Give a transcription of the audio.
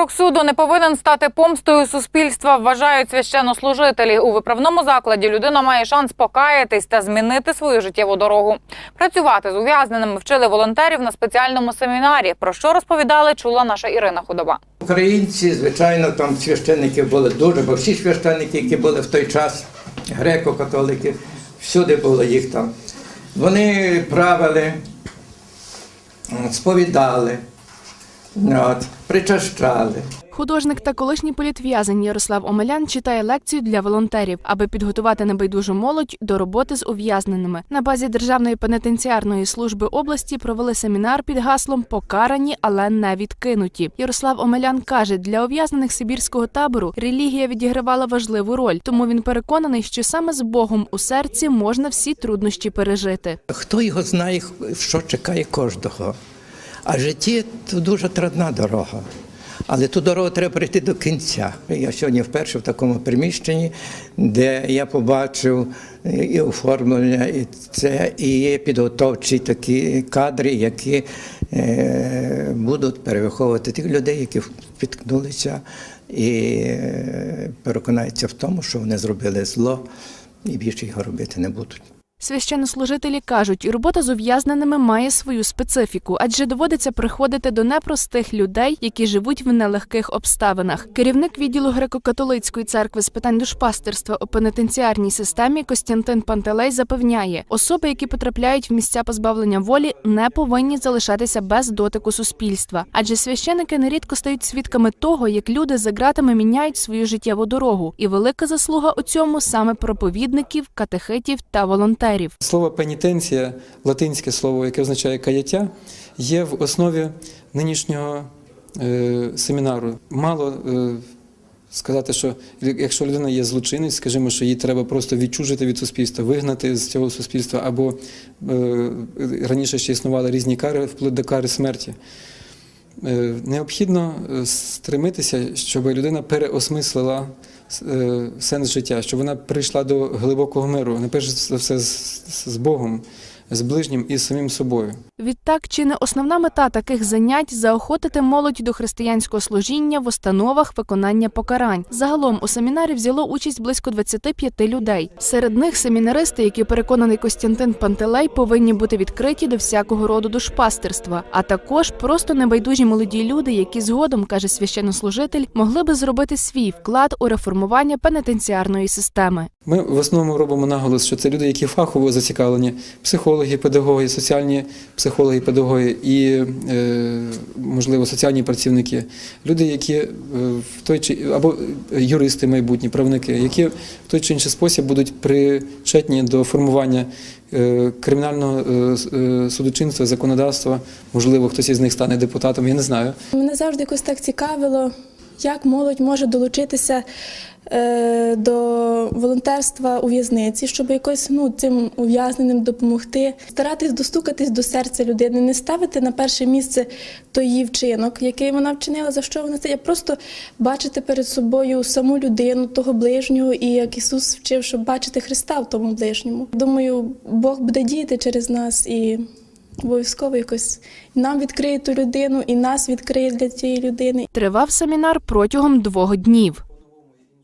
Вирок суду не повинен стати помстою суспільства, вважають священнослужителі. У виправному закладі людина має шанс покаятись та змінити свою життєву дорогу. Працювати з ув'язненими вчили волонтерів на спеціальному семінарі. Про що розповідали, чула наша Ірина Худоба. Українці, звичайно, там священників були дуже, бо всі священники, які були в той час, греко-католики, всюди було їх там. Вони правили, сповідали, от, причащали. Художник та колишній політв'язень Ярослав Омелян читає лекцію для волонтерів, аби підготувати небайдужу молодь до роботи з ув'язненими. На базі Державної пенітенціарної служби області провели семінар під гаслом Покарані, але не відкинуті. Ярослав Омелян каже, для ув'язнених сибірського табору релігія відігравала важливу роль, тому він переконаний, що саме з Богом у серці можна всі труднощі пережити. Хто його знає, що чекає кожного. А житті це дуже трудна дорога. Але ту дорогу треба прийти до кінця. Я сьогодні вперше в такому приміщенні, де я побачив і оформлення, і це і підготовчі такі кадри, які е, будуть перевиховувати тих людей, які спіткнулися і е, переконаються в тому, що вони зробили зло і більше його робити не будуть. Священнослужителі кажуть, робота з ув'язненими має свою специфіку, адже доводиться приходити до непростих людей, які живуть в нелегких обставинах. Керівник відділу греко-католицької церкви з питань душпастерства у пенітенціарній системі Костянтин Пантелей запевняє, особи, які потрапляють в місця позбавлення волі, не повинні залишатися без дотику суспільства, адже священики нерідко стають свідками того, як люди за ґратами міняють свою життєву дорогу, і велика заслуга у цьому саме проповідників, катехитів та волонтерів. Слово пенітенція, латинське слово, яке означає каяття, є в основі нинішнього е, семінару. Мало е, сказати, що якщо людина є злочинець, скажімо, що її треба просто відчужити від суспільства, вигнати з цього суспільства, або е, раніше ще існували різні кари, вплоть до кари смерті. Необхідно стремитися, щоб людина переосмислила сенс життя, щоб вона прийшла до глибокого миру, не перш за все з Богом, з ближнім і з самим собою. Відтак, чи не основна мета таких занять заохотити молодь до християнського служіння в установах виконання покарань. Загалом у семінарі взяло участь близько 25 людей. Серед них семінаристи, які переконаний Костянтин Пантелей, повинні бути відкриті до всякого роду душпастерства, а також просто небайдужі молоді люди, які згодом, каже священнослужитель, могли би зробити свій вклад у реформування пенітенціарної системи. Ми в основному робимо наголос, що це люди, які фахово зацікавлені, психологи, педагоги, соціальні психологи, педагоги і, е, можливо, соціальні працівники, люди, які е, в той чи або юристи майбутні, правники, які в той чи інший спосіб будуть причетні до формування е, кримінального судочинства, законодавства. Можливо, хтось із них стане депутатом, я не знаю. Мене завжди якось так цікавило, як молодь може долучитися до волонтерства у в'язниці, щоб якось ну, цим ув'язненим допомогти, старатись достукатись до серця людини, не ставити на перше місце той її вчинок, який вона вчинила, за що вона це. Просто бачити перед собою саму людину, того ближнього, і як Ісус вчив, щоб бачити Христа в тому ближньому. Думаю, Бог буде діяти через нас і обов'язково якось нам відкриє ту людину, і нас відкриє для цієї людини. Тривав семінар протягом двох днів.